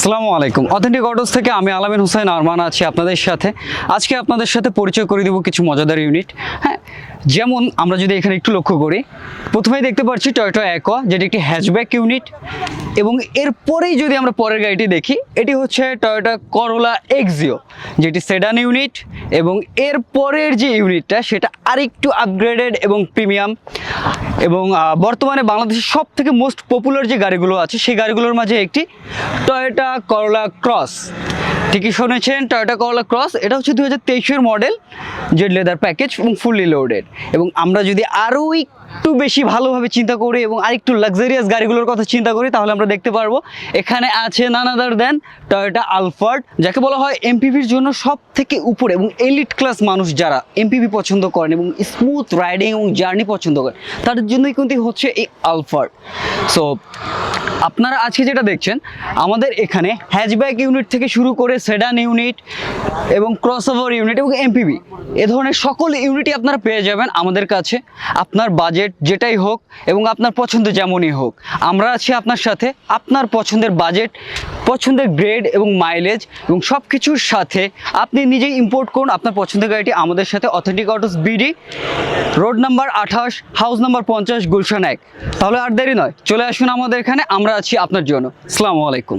আসসালামু আলাইকুম। Authentic autos থেকে আমি আলামিন হোসেন আরমান আছি আপনাদের সাথে। আজকে আপনাদের সাথে পরিচয় করে দেবো কিছু মজাদার ইউনিট হ্যাঁ যেমন আমরা যদি এখানে একটু লক্ষ্য করি, প্রথমেই দেখতে পাচ্ছি টয়োটো অ্যাকোয়া যেটি একটি হ্যাচব্যাক ইউনিট এবং এরপরেই যদি আমরা পরের গাড়িটি দেখি, এটি হচ্ছে টয়োটা করোলা এক্সিও যেটি সেডান ইউনিট এবং এর পরের যে ইউনিটটা সেটা আরেকটু আপগ্রেডেড এবং প্রিমিয়াম এবং বর্তমানে বাংলাদেশের সব থেকে মোস্ট পপুলার যে গাড়িগুলো আছে, সেই গাড়িগুলোর মাঝে একটি টয়োটা করলা ক্রস ঠিকই শুনেছেন টয়োটা করলা ক্রস এটা হচ্ছে দু হাজার মডেল যে লেদার প্যাকেজ এবং ফুললি লোডেড এবং আমরা যদি আরও একটু বেশি ভালোভাবে চিন্তা করি এবং আরেকটু লাক্সারিয়াস গাড়িগুলোর কথা চিন্তা করি, তাহলে আমরা দেখতে পারব, এখানে আছে নানাদার দেন টয়োটা আলফার্ড যাকে বলা হয় এমপিভির জন্য সব থেকে উপরে এবং এলিট ক্লাস মানুষ যারা এমপিভি পছন্দ করেন এবং স্মুথ রাইডিং এবং জার্নি পছন্দ করেন, তাদের জন্যই কিন্তু হচ্ছে এই আলফার্ড সো আপনারা আজকে যেটা দেখছেন, আমাদের এখানে হ্যাচব্যাক ইউনিট থেকে শুরু করে সেডান ইউনিট এবং ক্রস ক্রসওভার ইউনিট এবং এমপিবি এ ধরনের সকল ইউনিটই আপনারা পেয়ে যাবেন আমাদের কাছে। আপনার বাজেট যেটাই হোক এবং আপনার পছন্দ যেমনই হোক, আমরা আছি আপনার সাথে। আপনার পছন্দের বাজেট পছন্দের গ্রেড এবং মাইলেজ এবং সব কিছুর সাথে আপনি নিজেই ইম্পোর্ট করুন। আপনার পছন্দের গাড়িটি আমাদের সাথে authentic autos BD road number আঠাশ হাউস নাম্বার পঞ্চাশ, গুলশান এক। তাহলে আর দেরি নয়, চলে আসুন আমাদের এখানে। আমরা আছি আপনার জন্য। আসসালামু আলাইকুম।